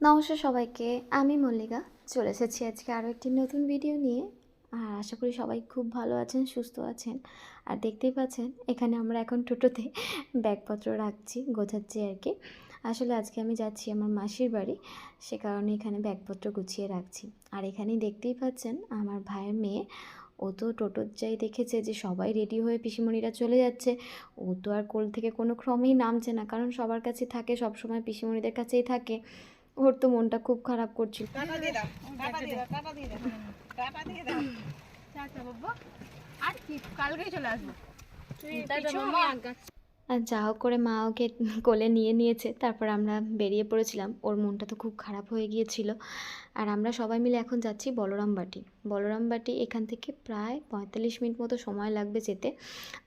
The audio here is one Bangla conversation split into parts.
নমস্কার সবাইকে, আমি মল্লিকা। চলে এসেছি আজকে আরও একটি নতুন ভিডিও নিয়ে। আর আশা করি সবাই খুব ভালো আছেন, সুস্থ আছেন। আর দেখতেই পাচ্ছেন, এখানে আমরা এখন টোটোতে ব্যাগপত্র রাখছি, গোছাচ্ছি আর কি। আসলে আজকে আমি যাচ্ছি আমার মাসির বাড়ি, সে কারণে এখানে ব্যাগপত্র গুছিয়ে রাখছি। আর এখানেই দেখতেই পাচ্ছেন, আমার ভাইয়ের মেয়ে, ও তো টোটোর যাই দেখেছে যে সবাই রেডি হয়ে পিসিমণিরা চলে যাচ্ছে। ও তো আর কোল থেকে কোনো ক্রমেই নামছে না, কারণ সবার কাছে থাকে, সবসময় পিসিমণিদের কাছেই থাকে। ওর তো মনটা খুব খারাপ করছিল। আর কি? কালকেই চলে আসব। আর যা হোক করে মা ওকে কোলে নিয়ে নিয়েছে, তারপর আমরা বেরিয়ে পড়েছিলাম। ওর মনটা তো খুব খারাপ হয়ে গিয়েছিল। আর আমরা সবাই মিলে এখন যাচ্ছি বলরামবাটি বলরামবাটি এখান থেকে প্রায় পঁয়তাল্লিশ মিনিট মতো সময় লাগবে যেতে।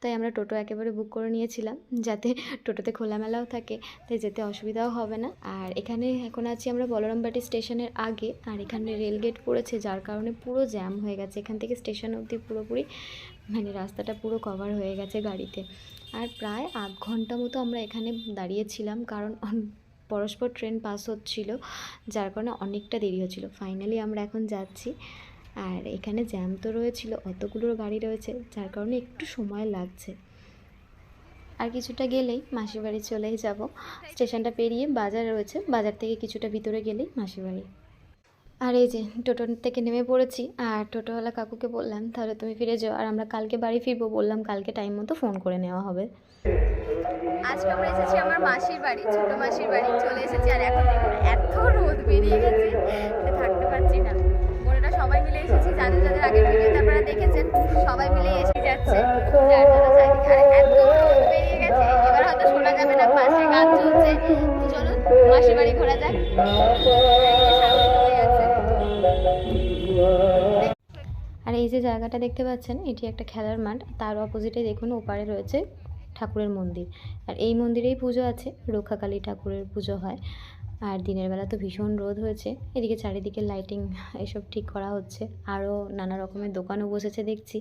তাই আমরা টোটো একেবারে বুক করে নিয়েছিলাম, যাতে টোটোতে খোলামেলাও থাকে, তাই যেতে অসুবিধাও হবে না। আর এখানে এখন আছি আমরা বলরামবাটি স্টেশনের আগে, আর এখানে রেলগেট পড়েছে, যার কারণে পুরো জ্যাম হয়ে গেছে। এখান থেকে স্টেশন অবধি পুরোপুরি মানে রাস্তাটা পুরো কভার হয়ে গেছে গাড়িতে। আর প্রায় আধ ঘণ্টা মতো আমরা এখানে দাঁড়িয়েছিলাম, কারণ পরস্পর ট্রেন পাস হচ্ছিল, যার কারণে অনেকটা দেরি হচ্ছিল। ফাইনালি আমরা এখন যাচ্ছি, আর এখানে জ্যাম তো রয়েছিল, অতগুলো গাড়ি রয়েছে, যার কারণে একটু সময় লাগছে। আর কিছুটা গেলেই মাসির বাড়ি চলেই যাব। স্টেশনটা পেরিয়ে বাজার রয়েছে, বাজার থেকে কিছুটা ভিতরে গেলেই মাসির বাড়ি। আর এই যে টোটো থেকে নেমে পড়েছি আর টোটোওয়ালা কাকুকে বললাম, তাহলে তুমি ফিরে যাও। আর আমরা কালকে বাড়ি ফিরবো বললাম, কালকে টাইম মতো ফোন করে নেওয়া হবে। আজকে আমরা এসেছি আমার মাসির বাড়ি, ছোট মাসির বাড়ি, চলে এসেছি আর এখন এত রোদ বেরিয়ে গেছে থাকতে পারছি না। বোনেরা সবাই মিলে এসেছি, যাদের যাদের আগের ভিডিওতে আপনারা দেখেছেন, সবাই মিলে এসে যাচ্ছে। এত রোদ বেরিয়ে গেছে, এবার হয়তো শোনা যাবে না, পাশে গান চলছে চলুন, মাসির বাড়ি ঘোরা যাক। আর এই যে জায়গাটা দেখতে পাচ্ছেন, এটি একটা খেলার মাঠ। তার অপোজিটে দেখুন, ওপারে রয়েছে ঠাকুরের মন্দির। আর এই মন্দিরেই পুজো আছে, রক্ষাকালী ঠাকুরের পুজো হয়। আর দিনের বেলা তো ভীষণ রোদ হয়েছে। এদিকে চারিদিকে লাইটিং এসব ঠিক করা হচ্ছে। আরও নানা রকমের দোকানও বসেছে দেখছি।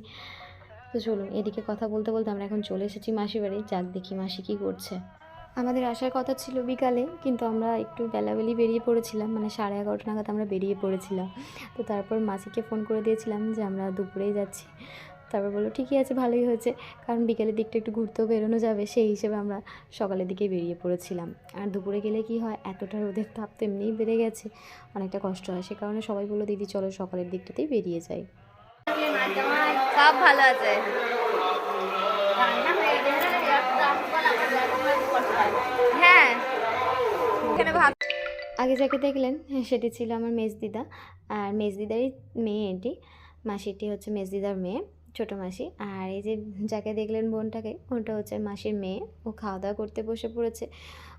তো চলুন, এদিকে কথা বলতে বলতে আমরা এখন চলে এসেছি মাসি বাড়ি। যাক দেখি মাসি কী করছে। আমাদের আসার কথা ছিল বিকালে, কিন্তু আমরা একটু বেলাবেলি বেরিয়ে পড়েছিলাম মানে সাড়ে এগারোটা নাগাদ আমরা বেরিয়ে পড়েছিলাম। তো তারপর মাসিকে ফোন করে দিয়েছিলাম যে আমরা দুপুরেই যাচ্ছি। তারপর বলল, ঠিকই আছে, ভালোই হয়েছে। কারণ বিকেলের দিকটা একটু ঘুরতেও বেরোনো যাবে, সেই হিসেবে আমরা সকালের দিকে বেরিয়ে পড়েছিলাম। আর দুপুরে গেলে কি হয়, এতটা রোদের তাপ তো এমনিই বেড়ে গেছে, অনেকটা কষ্ট হয়। সে কারণে সবাই বলল, দিদি, চলো সকালের দিকটাতেই বেরিয়ে যাই। সব ভালো আছে। এখানে ভাব আগে যাকে দেখলেন সেটি ছিল আমার মেজদিদা। আর মেজদিদারই মেয়ে এটি। মাসিটি হচ্ছে মেজদিদার মেয়ে, ছোটো মাসি। আর এই যে যাকে দেখলেন বোনটাকে, ওটা হচ্ছে মাসির মেয়ে। ও খাওয়া দাওয়া করতে বসে পড়েছে।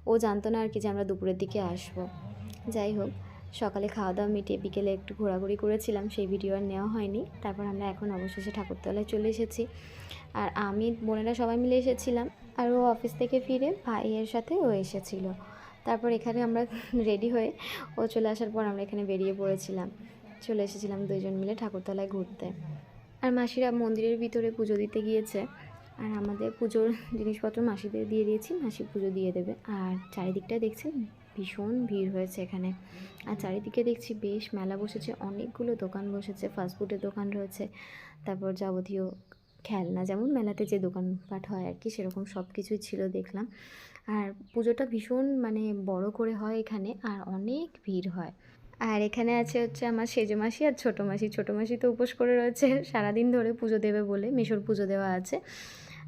ও জানতো না আর কি যে আমরা দুপুরের দিকে আসব। যাই হোক, সকালে খাওয়া দাওয়া মিটিয়ে বিকেলে একটু ঘোরাঘুরি করেছিলাম। সেই ভিডিও আর নেওয়া হয়নি। তারপর আমরা এখন অবশেষে ঠাকুরতলায় চলে এসেছি। আর আমি বোনেরা সবাই মিলে এসেছিলাম। আর ও অফিস থেকে ফিরে ভাইয়ের সাথে ও এসেছিল। তারপর এখানে আমরা রেডি হয়ে ও চলে আসার পর আমরা এখানে বেরিয়ে পড়েছিলাম। চলে এসেছিলাম দুইজন মিলে ঠাকুরতলায় ঘুরতে। আর মাসিরা মন্দিরের ভিতরে পুজো দিতে গিয়েছে। আর আমাদের পুজোর জিনিসপত্র মাসিদের দিয়ে দিয়েছি, মাসি পুজো দিয়ে দেবে। আর চারিদিকটা দেখছেন? ভীষণ ভিড় হয়েছে এখানে। আর চারিদিকে দেখছি বেশ মেলা বসেছে, অনেকগুলো দোকান বসেছে ফাস্টফুডের দোকান রয়েছে। তারপর যাবতীয় খেলনা, যেমন মেলাতে যে দোকানপাট হয় আর কি সেরকম সব কিছুই ছিল দেখলাম। আর পুজোটা ভীষণ মানে বড় করে হয় এখানে, আর অনেক ভিড় হয়। আর এখানে আছে হচ্ছে আমার সেজো মাসি আর ছোটো মাসি। ছোটো মাসি তো উপোস করে রয়েছে সারাদিন ধরে পুজো দেবে বলে, মিশর পুজো দেওয়া আছে।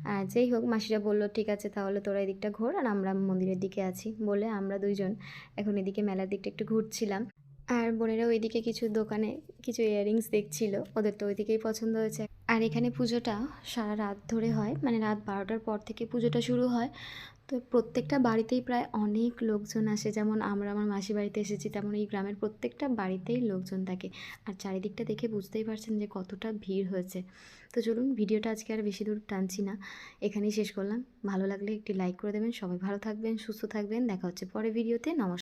আর যেই হোক, মাসিরা বলল, ঠিক আছে, তাহলে তোরা এদিকটা ঘোর আর আমরা মন্দিরের দিকে আছি। বলে আমরা দুইজন এখন এদিকে মেলার দিকটা একটু ঘুরছিলাম। আর বোনেরা ওইদিকে কিছু দোকানে কিছু ইয়াররিংস দেখছিল, ওদের তো ওইদিকেই পছন্দ হয়েছে। আর এখানে পুজোটা সারা রাত ধরে হয় মানে রাত বারোটার পর থেকে পুজোটা শুরু হয়। তো প্রত্যেকটা বাড়িতেই প্রায় অনেক লোকজন আসে, যেমন আমরা আমার মাসি বাড়িতে এসেছি, তেমন এই গ্রামের প্রত্যেকটা বাড়িতেই লোকজন থাকে। আর চারিদিকটা দেখে বুঝতেই পারছেন যে কতটা ভিড় হয়েছে। তো চলুন ভিডিওটা আজকে আর বেশি দূর টানছি না, এখানেই শেষ করলাম। ভালো লাগলে একটি লাইক করে দেবেন। সবাই ভালো থাকবেন, সুস্থ থাকবেন। দেখা হচ্ছে পরে ভিডিওতে। নমস্কার।